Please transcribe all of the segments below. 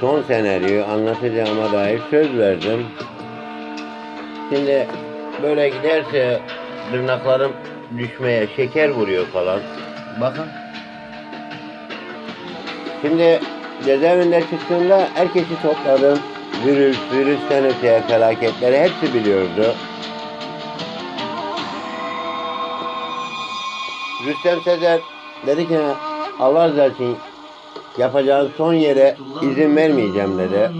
son senaryoyu anlatacağıma dair söz verdim. Şimdi böyle giderse tırnaklarım düşmeye şeker vuruyor falan. Bakın. Şimdi cezaevinde çıktığımda herkesi topladım. Virüs, virüsten öteye felaketleri hepsi biliyordu. Rüstem Sezer dedi ki Allah razı olsun yapacağın son yere izin vermeyeceğim dedi.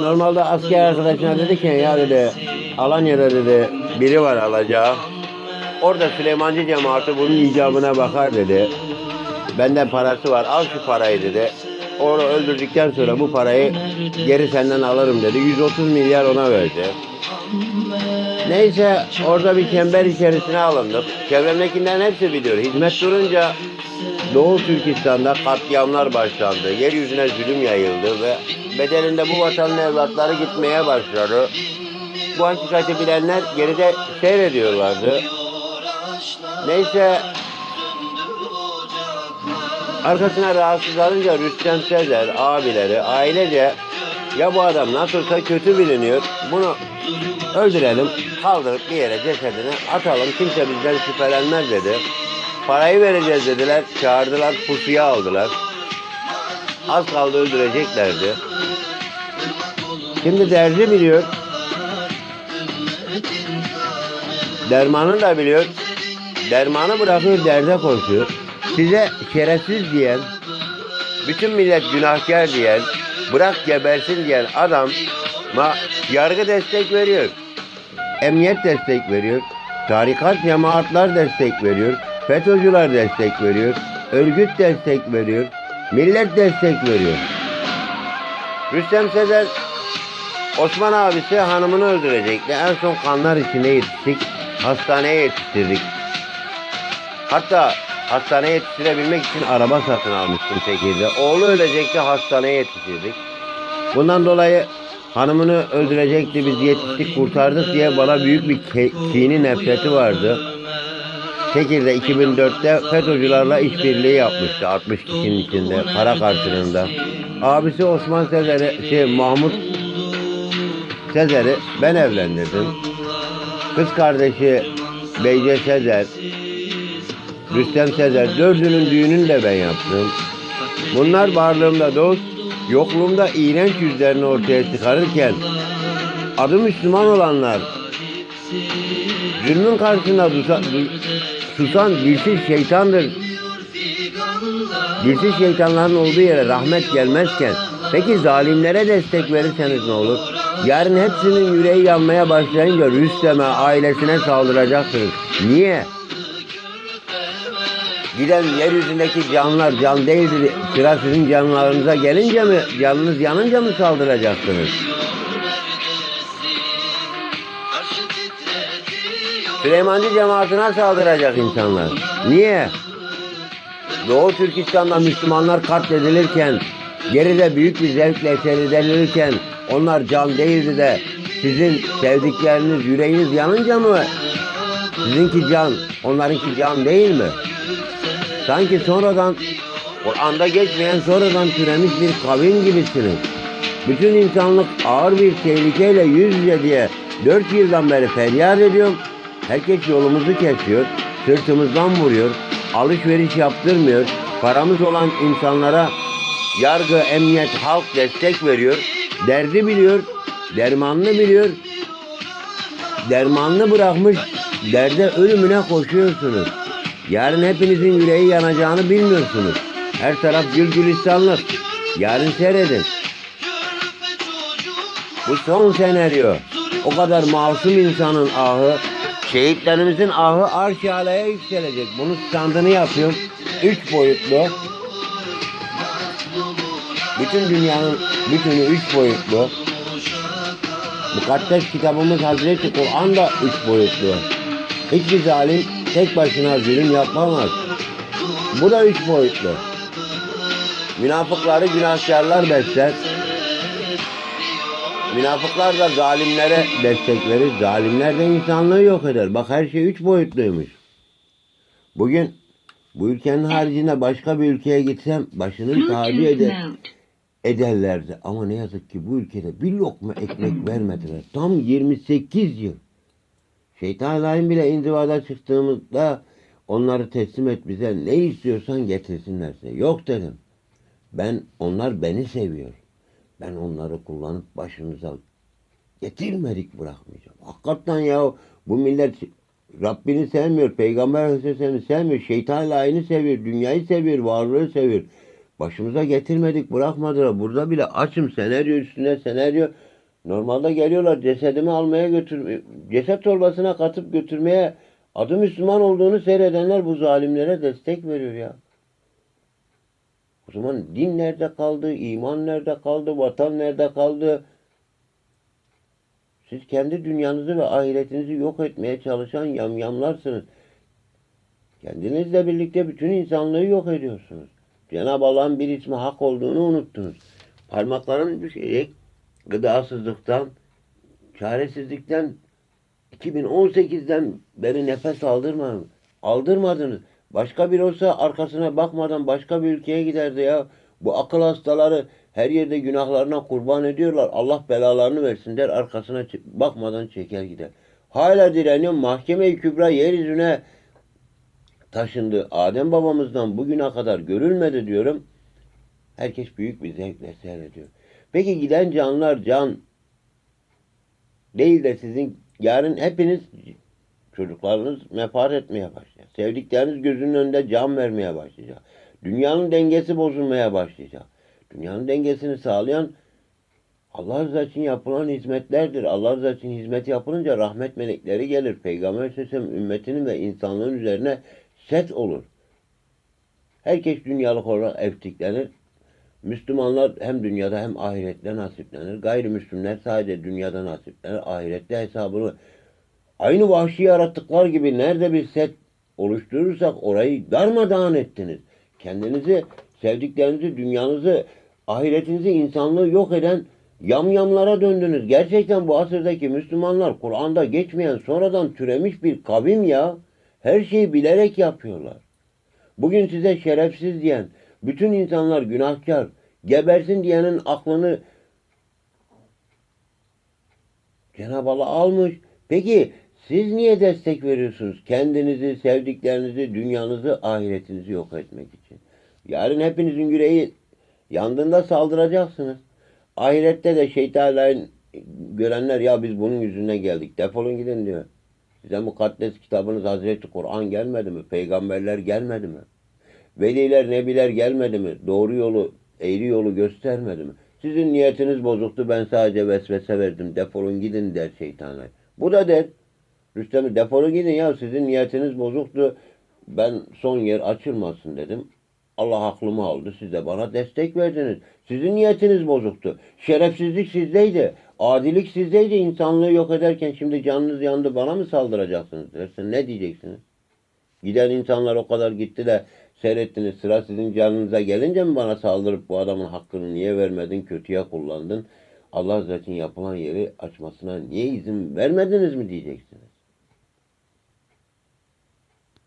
Normalde asker arkadaşına dedi ki ya dedi Alanya'da dedi biri var alacağı. Orada Süleymancı cemaati bunun icabına bakar dedi. Benden parası var al şu parayı dedi. Onu öldürdükten sonra bu parayı geri senden alırım dedi. 130 milyar ona verdi. Neyse orada bir çember içerisine alındım. Çevremdekilerin hepsi biliyor. Hizmet durunca Doğu Türkistan'da katliamlar başlandı. Yeryüzüne zulüm yayıldı ve bedelinde bu vatanın evlatları gitmeye başladı. Bu hakikati bilenler geride seyrediyorlardı. Neyse arkasına rahatsız alınca Rüstem Sezer abileri ailece ya bu adam nasılsa kötü biliniyor bunu öldürelim kaldırıp bir yere cesedini atalım kimse bizden şüphelenmez dedi. Parayı vereceğiz dediler çağırdılar pusuya aldılar. Az kaldı öldüreceklerdi. Şimdi derdi biliyor. Dermanı da biliyor. Dermanı bırakıyor derde koşuyor. Size şerefsiz diyen, bütün millet günahkar diyen, bırak gebersin diyen adam ma yargı destek veriyor. Emniyet destek veriyor. Tarikat cemaatler destek veriyor. FETÖ'cüler destek veriyor. Örgüt destek veriyor. Millet destek veriyor. Rüstem Sezer Osman abisi hanımını öldürecekti. En son kanlar içinde yetiştik. Hastaneye yetiştirdik. Hatta hastaneye yetiştirebilmek için araba satın almıştım Tekir'de. Oğlu ölecekti hastaneye yetiştirdik. Bundan dolayı hanımını öldürecekti biz yetiştik kurtardık diye bana büyük bir kini nefreti vardı. Tekir'de 2004'te FETÖ'cülerle işbirliği yapmıştı 60 kişinin içinde para karşılığında. Abisi Osman Sezer'i, şey Mahmut Sezer'i ben evlendirdim. Kız kardeşi Beyce Sezer, Rüstem Sezer dördünün düğününü de ben yaptım. Bunlar varlığımda dost, yokluğumda iğrenç yüzlerini ortaya çıkarırken adı Müslüman olanlar zulmün karşısında dusa- du- susan dilsiz şeytandır. Dilsiz şeytanların olduğu yere rahmet gelmezken peki zalimlere destek verirseniz ne olur? Yarın hepsinin yüreği yanmaya başlayınca Rüstem'e, ailesine saldıracaksınız. Niye? Giden yeryüzündeki canlılar can değildir. Sıra sizin canlarınıza gelince mi, canınız yanınca mı saldıracaksınız? Süleymancı cemaatine saldıracak insanlar. Niye? Doğu Türkistan'da Müslümanlar katledilirken, geride büyük bir zevkle seyredilirken onlar can değildi de sizin sevdikleriniz, yüreğiniz yanınca mı? Sizinki can, onlarınki can değil mi? Sanki sonradan, Kur'an'da geçmeyen sonradan türemiş bir kavim gibisiniz. Bütün insanlık ağır bir tehlikeyle yüz yüze diye dört yıldan beri feryat ediyorum. Herkes yolumuzu kesiyor, sırtımızdan vuruyor, alışveriş yaptırmıyor. Paramız olan insanlara yargı, emniyet, halk destek veriyor. Derdi biliyor, dermanını biliyor. Dermanını bırakmış, derde ölümüne koşuyorsunuz. Yarın hepinizin yüreği yanacağını bilmiyorsunuz. Her taraf gül gülistanlık. Yarın seyredin. Bu son senaryo. O kadar masum insanın ahı, şehitlerimizin ahı arş alaya yükselecek. Bunun standını yapıyorum. Üç boyutlu. Bütün dünyanın bütünü üç boyutlu. Mukaddes kitabımız Hazreti Kur'an da üç boyutlu. Hiçbir zalim tek başına zulüm yapamaz. Bu da üç boyutlu. Münafıkları günahkarlar besler. Münafıklar da zalimlere destek verir. Zalimler de insanlığı yok eder. Bak her şey üç boyutluymuş. Bugün Bu ülkenin haricinde başka bir ülkeye gitsem tacı Bluetooth eder, ederlerdi. Ama ne yazık ki bu ülkede bir lokma ekmek vermediler. Tam 28 yıl. Şeytan lain bile indivada çıktığımızda onları teslim et bize ne istiyorsan getirsinlerse. Yok dedim. Ben onlar beni seviyor. Ben onları kullanıp başımıza getirmedik bırakmayacağım. Hakikaten ya bu millet Rabbini sevmiyor, Peygamber Aleyhisselam'ı sevmiyor, şeytan layını seviyor, dünyayı seviyor, varlığı seviyor. Başımıza getirmedik, bırakmadılar. Burada bile açım senaryo üstüne senaryo. Normalde geliyorlar cesedimi almaya götür, ceset torbasına katıp götürmeye adı Müslüman olduğunu seyredenler bu zalimlere destek veriyor ya. O zaman din nerede kaldı, iman nerede kaldı, vatan nerede kaldı? Siz kendi dünyanızı ve ahiretinizi yok etmeye çalışan yamyamlarsınız. Kendinizle birlikte bütün insanlığı yok ediyorsunuz. Cenab-ı Allah'ın bir ismi hak olduğunu unuttunuz. Parmaklarım düşecek gıdasızlıktan, çaresizlikten 2018'den beri nefes aldırmadınız. Aldırmadınız. Başka bir olsa arkasına bakmadan başka bir ülkeye giderdi ya. Bu akıl hastaları her yerde günahlarına kurban ediyorlar. Allah belalarını versin der arkasına bakmadan çeker gider. Hala direniyor. Mahkeme-i Kübra yeryüzüne taşındı. Adem babamızdan bugüne kadar görülmedi diyorum. Herkes büyük bir zevkle seyrediyor. Peki giden canlar can değil de sizin yarın hepiniz çocuklarınız mefar etmeye başlayacak. Sevdikleriniz gözünün önünde can vermeye başlayacak. Dünyanın dengesi bozulmaya başlayacak. Dünyanın dengesini sağlayan Allah rızası için yapılan hizmetlerdir. Allah rızası için hizmet yapılınca rahmet melekleri gelir. Peygamber Aleyhisselam ümmetinin ve insanlığın üzerine set olur. Herkes dünyalık olarak evtiklenir. Müslümanlar hem dünyada hem ahirette nasiplenir. Gayrimüslimler sadece dünyada nasiplenir. Ahirette hesabını aynı vahşi yaratıklar gibi nerede bir set oluşturursak orayı darmadağın ettiniz. Kendinizi, sevdiklerinizi, dünyanızı, ahiretinizi, insanlığı yok eden yamyamlara döndünüz. Gerçekten bu asırdaki Müslümanlar Kur'an'da geçmeyen sonradan türemiş bir kavim ya. Her şeyi bilerek yapıyorlar. Bugün size şerefsiz diyen, bütün insanlar günahkar, gebersin diyenin aklını Cenab-ı Allah almış. Peki siz niye destek veriyorsunuz? Kendinizi, sevdiklerinizi, dünyanızı, ahiretinizi yok etmek için. Yarın hepinizin yüreği yandığında saldıracaksınız. Ahirette de şeytanların görenler ya biz bunun yüzünden geldik. Defolun gidin diyor. Size mukaddes kitabınız Hazreti Kur'an gelmedi mi? Peygamberler gelmedi mi? Veliler, nebiler gelmedi mi? Doğru yolu, eğri yolu göstermedi mi? Sizin niyetiniz bozuktu. Ben sadece vesvese verdim. Defolun gidin der şeytanlar. Bu da der. Rüstem defolun gidin ya sizin niyetiniz bozuktu. Ben son yer açılmasın dedim. Allah aklımı aldı. Siz de bana destek verdiniz. Sizin niyetiniz bozuktu. Şerefsizlik sizdeydi. Adilik sizdeydi. İnsanlığı yok ederken şimdi canınız yandı bana mı saldıracaksınız dersin. Ne diyeceksiniz? Giden insanlar o kadar gitti de seyrettiniz. Sıra sizin canınıza gelince mi bana saldırıp bu adamın hakkını niye vermedin, kötüye kullandın? Allah zaten yapılan yeri açmasına niye izin vermediniz mi diyeceksiniz?